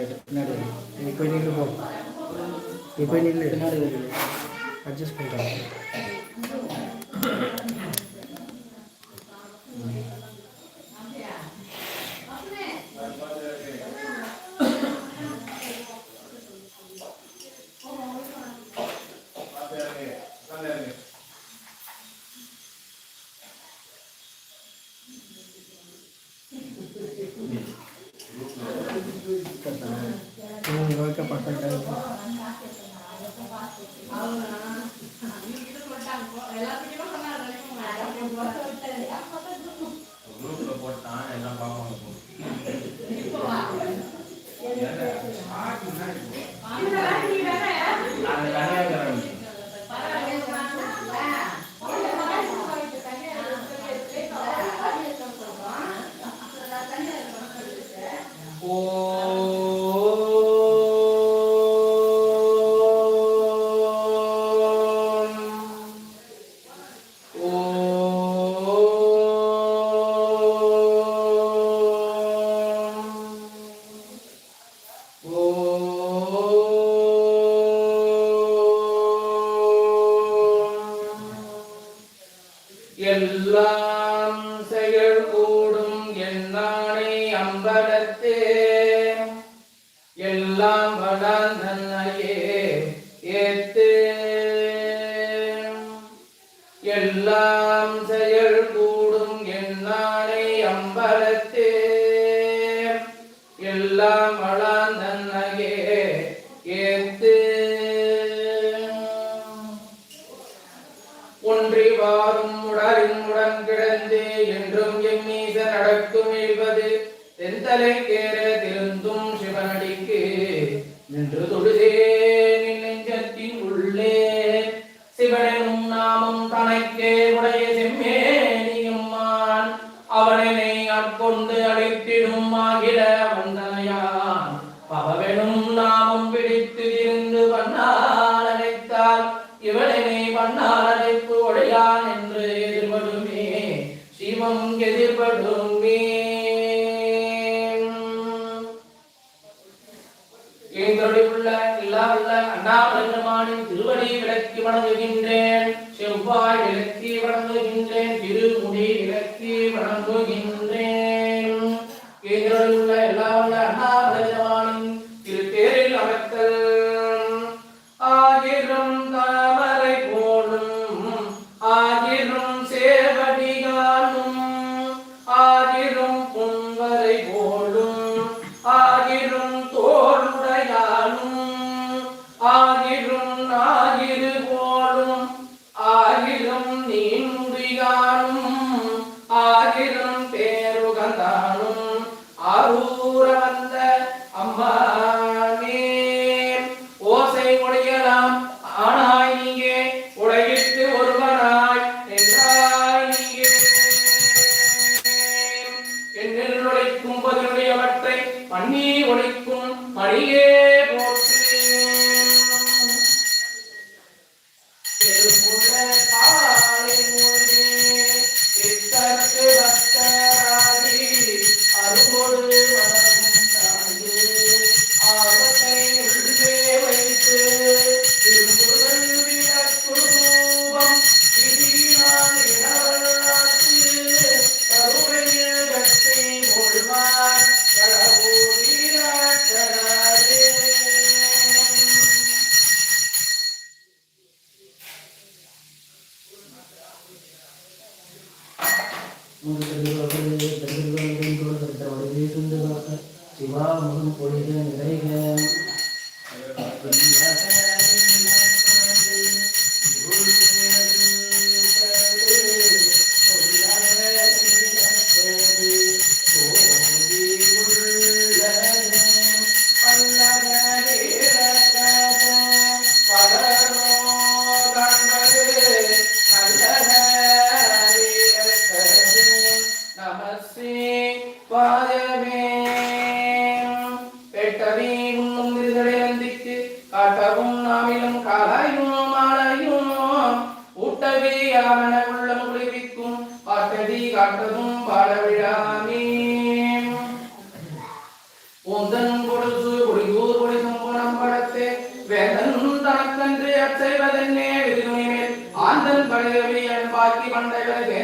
ఎక్కువ నీళ్ళు పో ఎక్కువ నీళ్ళు అడ్జస్ట్ చేసుకుంటాను குரூப்ல போட்டான் எல்லாம் பாப்பாங்க 天之啦 தலை தேர திருந்தும் சிவனடிக்கு நின்று தொழுதே. Amen. வைக்கும் படியே போற்றி. கொள்கை சுந்தராக சிவா முகம் பொழுது நிறைக பாடவிடாமே உந்தனும் கொடுத்து குடிகூர் குடி சம்பனம் படத்தே வேதனும் தனக்கன்று அச்செய்வதென்னே விதிமையில் ஆந்தன் படையவி அன்பாக்கி பண்டைகளுக்கு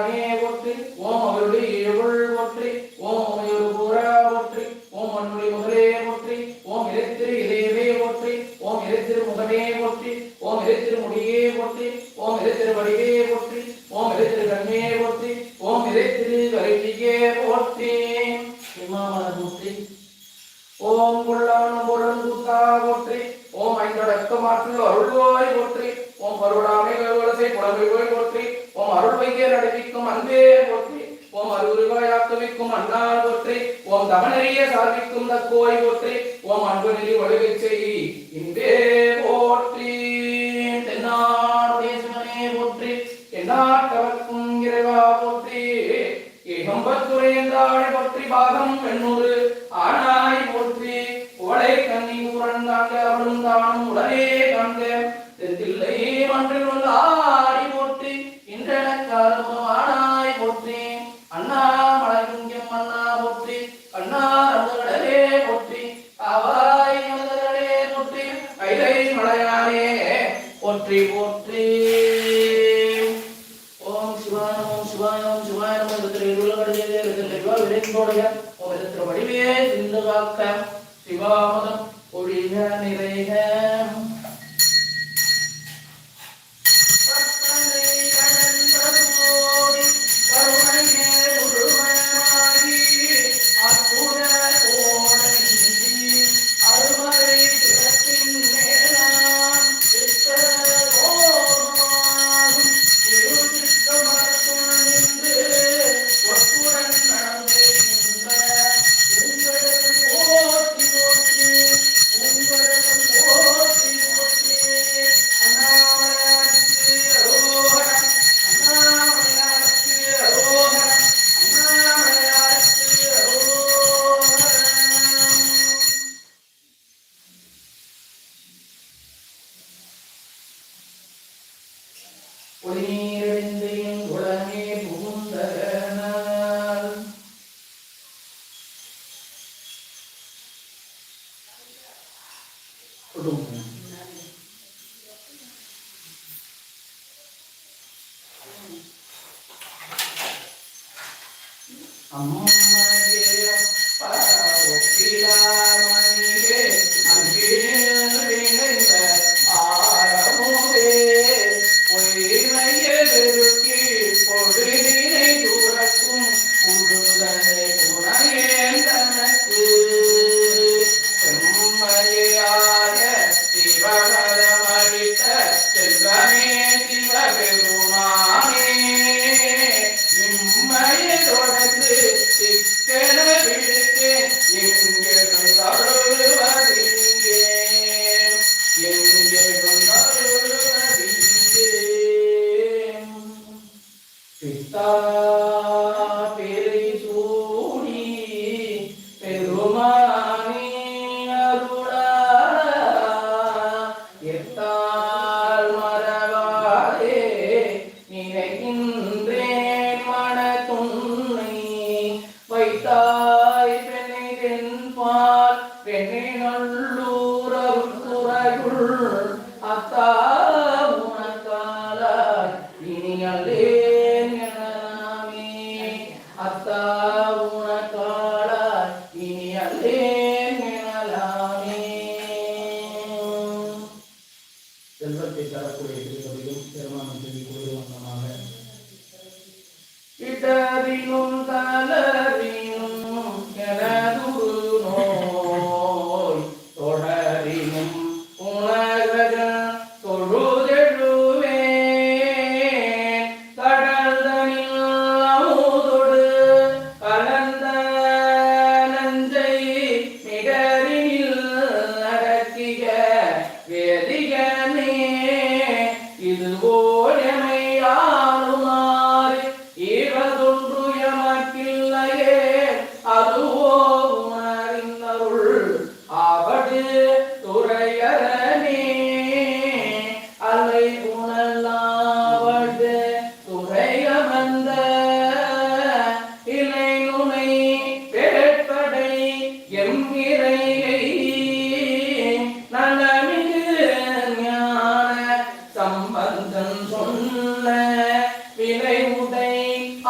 ആജ്ഞയെ ഓർത്ത് ഓം അവരുടെ ഈ போற்றி என்னாட்டவர்க்கும் இறைவா போற்றி இகம்பத்துரையந்தாழி பற்றி பாகம் பெண்ணூறு ஆனாய் போற்றி ஓலை கண்ணி ஊரன் தாங்க அவளும் தானும் உடனே காண்க தெத்தில்லை மன்றில் உள்ள ஆடி போற்றி இன்றெனக்காலமும் ஆனாய் போற்றி அண்ணா மலகிங்கம் அண்ணா போற்றி கண்ணா ரமுதடலே போற்றி காவாய் மலதடலே போற்றி கைலை மலையானே போற்றி போற்றி. அன்புடைய ஒரு திருவடிவே சிந்துகாக்க சிவாமதம் ஒழிய நிறைய ஒளிநீரழிந்து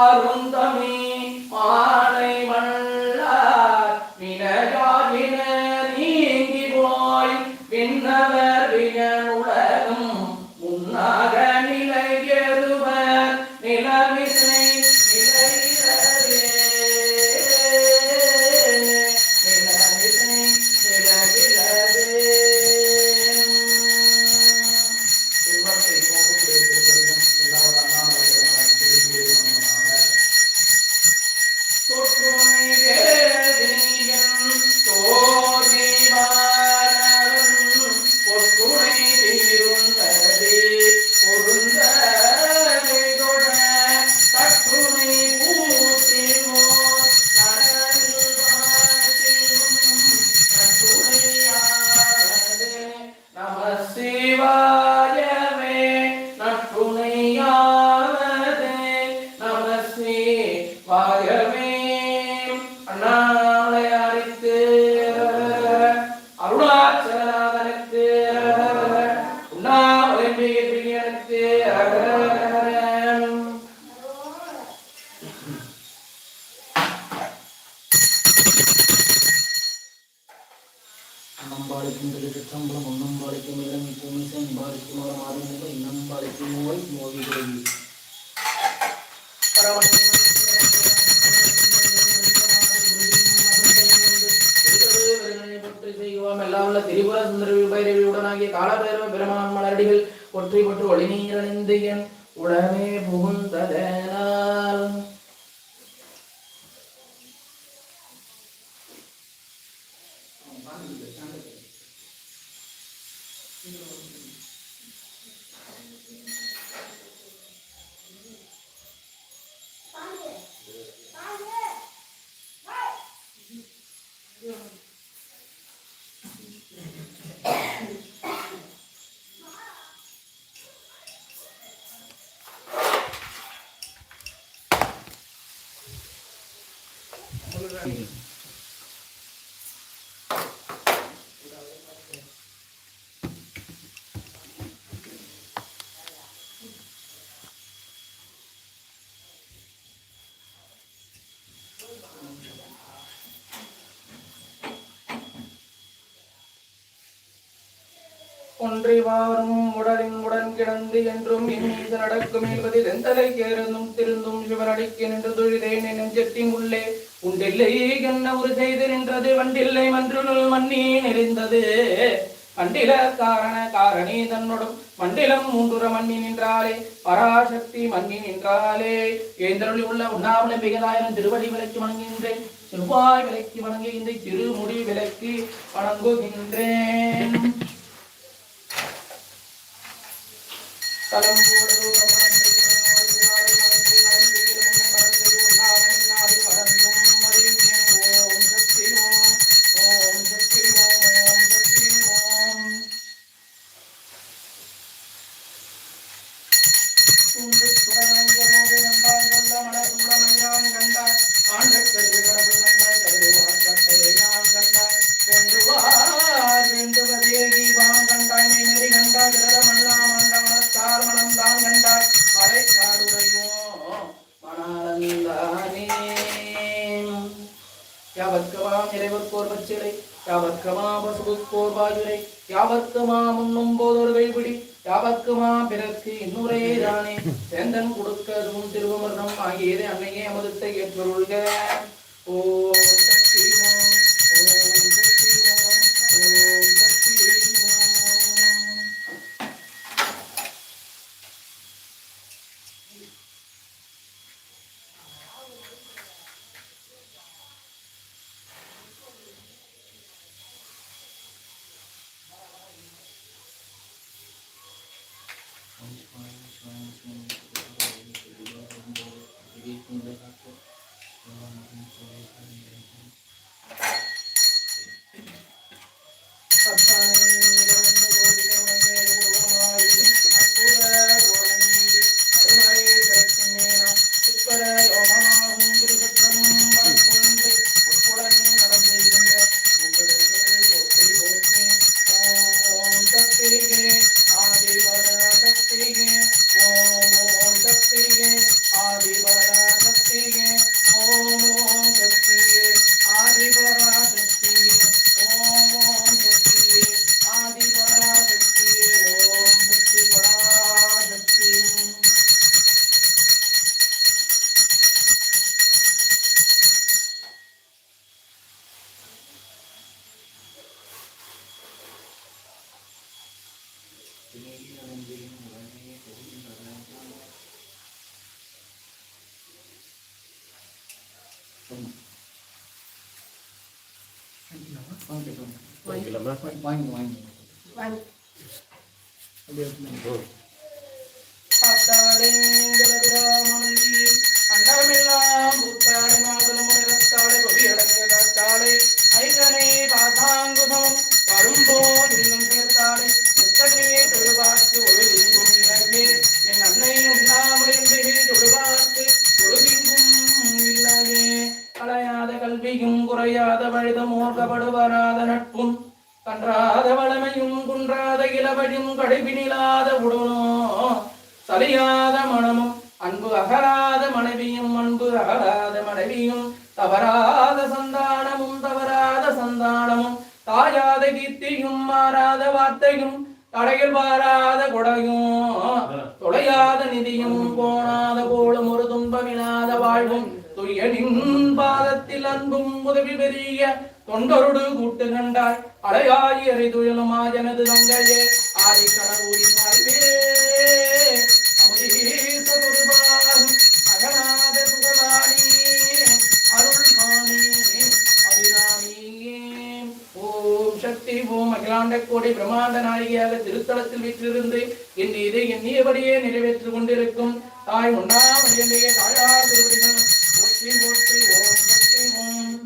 அருந்தமே ஆ மாறுமுக மாறும் நோய் நோய் திரிபுர சுந்தரி பைரவியுடனாகிய காலபைரவ பெருமான் மலரடிகள் ஒற்றை பற்று ஒளிநீரணிந்து என் உடனே புகுந்ததனால் feeding. ஒன்றிவாரும் உடலின் உடன் கிடந்து என்றும் என் நடக்கும் என்பதில் தெந்தலை கேருந்தும் திருந்தும் சிவனடிக்கு நின்று தொழிலேன் என் நெஞ்சத்தின் உள்ளே உண்டில்லை என்ன ஒரு செய்து நின்றது? வண்டில்லை மன்றுனுள் மண்ணி நெறிந்தது. மண்டில காரண காரணி தன்னோடும் மண்டிலம் மூன்றுற மண்ணி நின்றாலே பராசக்தி மண்ணி நின்றாலே. ஏந்தருளி உள்ள உண்ணாமலை மிகதாயிரம் திருவடி விலைக்கு வணங்குகின்றேன். செவ்வாய் விலைக்கு வணங்குகின்ற திருமுடி விலைக்கு வணங்குகின்றேன். Kalambur, இறைவர்க்கோர் பச்சிலை யாவர்க்கமாம் முன்னும் பாயுரை போதொரு கைபிடி யாவர்க்குமா பிறர்க்கு இன்னுரையே தானே சேந்தன் கொடுக்கதும் திருவமர்ணம் ஆகியது அன்னையே அமுதத்தை ஏற்றுள்க ஓ தொழுவார்க்கு ஒரு இங்கும் இலகே என் அன்னை உண்ணாமலின்றே ஒரு இங்கும் இல்லவே களையாத கல்வியும் குறையாத வழுதம் ஓர்கப்படுவராத நட்பும் கன்றாத வளமையும் குன்றாத இளவடியும் கடைபினிலாத உடனோ சலியாத மனமும் அன்பு அகராத மனைவியும் அன்பு அகராத மனைவியும் தவறாத சந்தானமும் தவறாத சந்தானமும் தாயாத கீர்த்தியும் மாறாத வார்த்தையும் தடையில் வாராத கொடையும் தொலையாத நிதியும் போனாத போலும் ஒரு துன்பமில்லாத வாழ்வும் துயனின் பாதத்தில் அன்பும் உதவி பெரிய தொண்டருடு கூட்டு கண்டாய் அலையாய் எறை துயலுமா எனது தங்கையே ஆதி கடவுரி வாழ்வே அகிலாண்ட கோடி பிரம்மாண்ட நாயகியாக திருத்தலத்தில் வீற்றிருந்து என் இதை எண்ணியபடியே நிறைவேற்றிக் கொண்டிருக்கும் தாய் உண்ணாமலையுடைய தாயார் திருவடிகள். போற்றி போற்றி ஓம்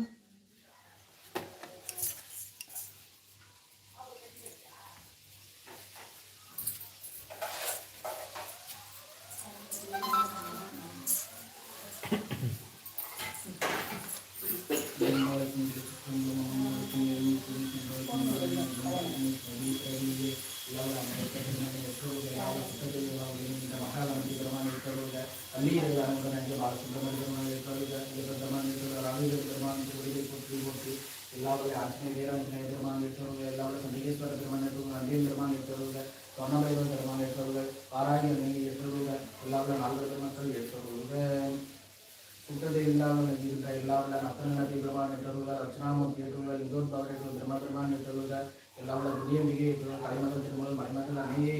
ఉదయం దిగి కాళీమాత తిరుమల మహిమాతలు అన్ని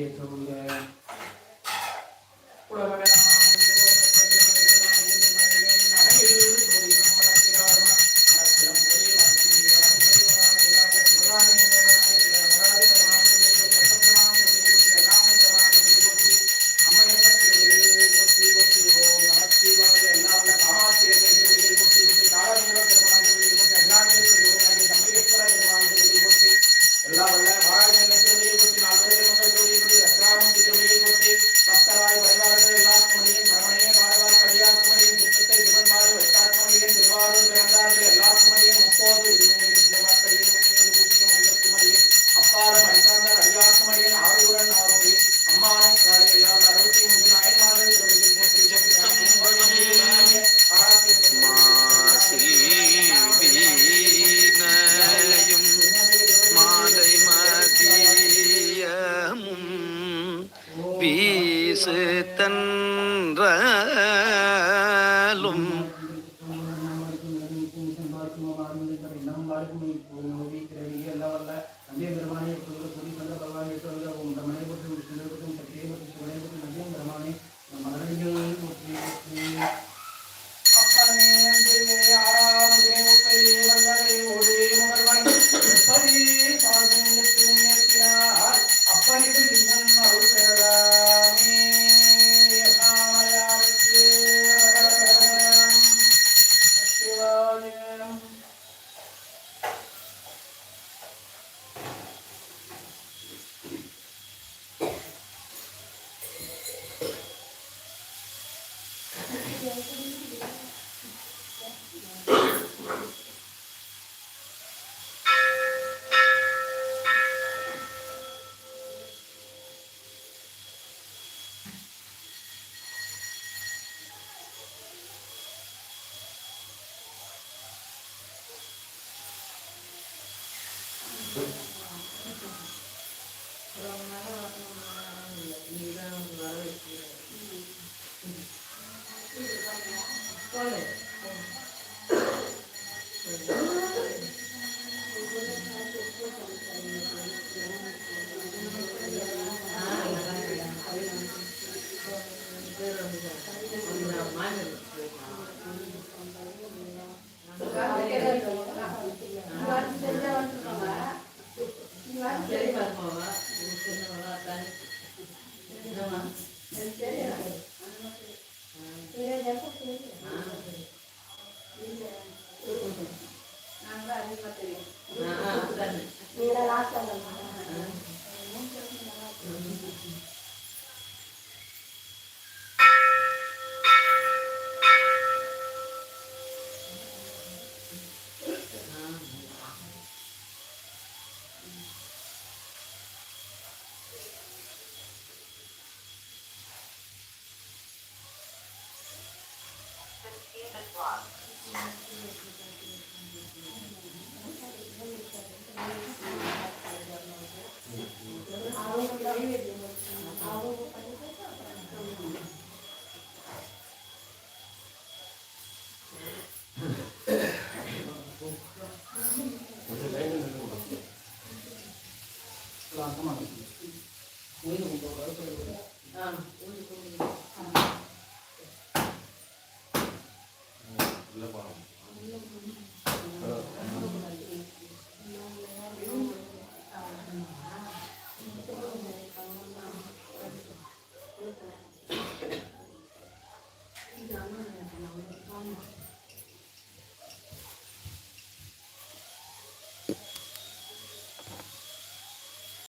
Sure.